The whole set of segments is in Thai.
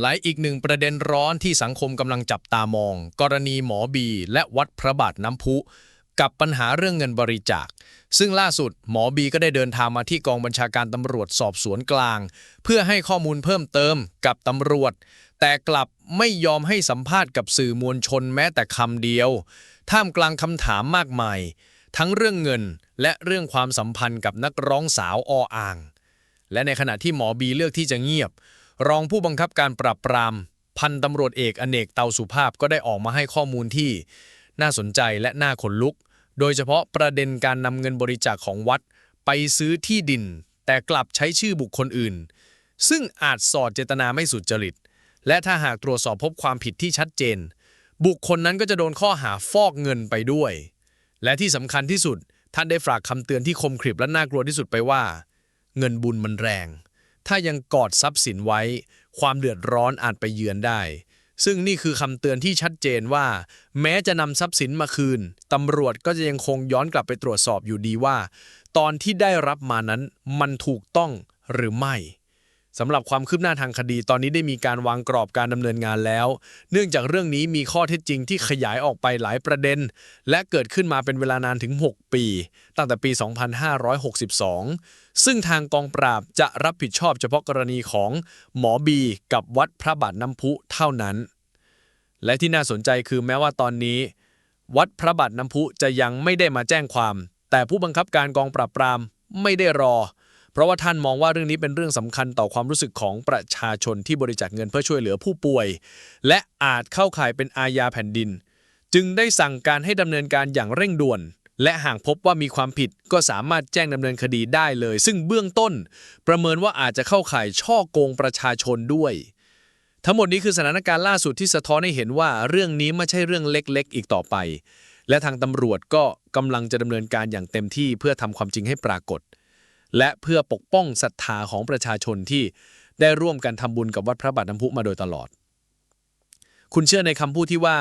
และอีกหนึ่งประเด็นร้อนที่สังคมกำลังจับตามอง กรณีหมอบี และวัดพระบาทน้ำพุ กับปัญหาเรื่องเงินบริจาค ซึ่งล่าสุดหมอบีก็ได้เดินทางมาที่กองบัญชาการตำรวจสอบสวนกลาง เพื่อให้ข้อมูลเพิ่มเติมกับตำรวจ แต่กลับไม่ยอมให้สัมภาษณ์กับสื่อมวลชนแม้แต่คำเดียว ท่ามกลางคำถามมากมาย ทั้งเรื่องเงินและเรื่องความสัมพันธ์กับนักร้องสาวออ่าง และในขณะที่หมอบีเลือกที่จะเงียบ รองผู้บังคับการปราบปราม พันตำรวจเอกอเนกเตาสุภาพก็ได้ออกมาให้ข้อมูลที่ น่าสนใจและน่าขนลุก โดยเฉพาะประเด็นการนำเงินบริจาคของวัด ไปซื้อที่ดิน แต่กลับใช้ชื่อบุคคลอื่น ซึ่งอาจสอดเจตนาไม่สุจริต และถ้าหากตรวจสอบพบความผิดที่ชัดเจน บุคคลนั้นก็จะโดนข้อหาฟอกเงินไปด้วย และที่สำคัญที่สุดท่านได้ฝากคำเตือนที่คมกริบและน่ากลัวที่สุดไปว่า เงินบุญมันแรง ถ้ายังกอดทรัพย์สินไว้ ความเดือดร้อนอาจไปเยือนได้ ซึ่งนี่คือคำเตือนที่ชัดเจนว่า แม้จะนำทรัพย์สินมาคืนตำรวจก็จะยังคงย้อนกลับไปตรวจสอบอยู่ดีว่า ตอนที่ได้รับมานั้นมันถูกต้องหรือไม่ สำหรับความคืบหน้าทางคดีตอนนี้ได้มีการวางกรอบการดำเนินงานแล้ว เนื่องจากเรื่องนี้มีข้อเท็จจริงที่ขยายออกไปหลายประเด็น และเกิดขึ้นมาเป็นเวลานานถึง 6 ปี ตั้งแต่ปี 2562 ซึ่งทางกองปราบจะรับผิดชอบเฉพาะกรณีของหมอบี กับวัดพระบาทน้ำพุเท่านั้น และที่น่าสนใจคือแม้ว่าตอนนี้ วัดพระบาทน้ำพุจะยังไม่ได้มาแจ้งความ แต่ผู้บังคับการกองปราบปรามไม่ได้รอ ราะว่าท่านมองว่าเรื่องนี้เป็นเรื่องสำคัญต่อความรู้สึกของประชาชนที่บริจาคเงินเพื่อช่วยเหลือผู้ป่วย และอาจเข้าข่ายเป็นอาญาแผ่นดิน จึงได้สั่งการให้ดำเนินการอย่างเร่งด่วน และหากพบว่ามีความผิดก็สามารถแจ้งดำเนินคดีได้เลย ซึ่งเบื้องต้น ประเมินว่าอาจจะเข้าข่ายช่อโกงประชาชนด้วยทั้งหมดนี้คือสถานการณ์ล่าสุดที่สะท้อนให้เห็นว่าเรื่องนี้ไม่ใช่เรื่องเล็กๆ อีกต่อไป และทางตำรวจก็กำลังจะดำเนินการอย่างเต็มที่เพื่อทำความจริงให้ปรากฏ และเพื่อปกป้องศรัทธาของประชาชนที่ได้ร่วมกันทำบุญกับวัดพระบาทน้ำพุมาโดยตลอด คุณเชื่อในคำพูดที่ว่า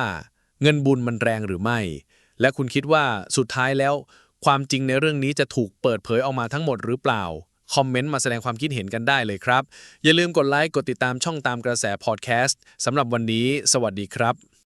เงินบุญมันแรงหรือไม่ และคุณคิดว่าสุดท้ายแล้ว ความจริงในเรื่องนี้จะถูกเปิดเผยออกมาทั้งหมดหรือเปล่าคอมเมนต์มาแสดงความคิดเห็นกันได้เลยครับ อย่าลืมกดไลค์กดติดตามช่องตามกระแสพอดแคสต์สำหรับวันนี้ สวัสดีครับ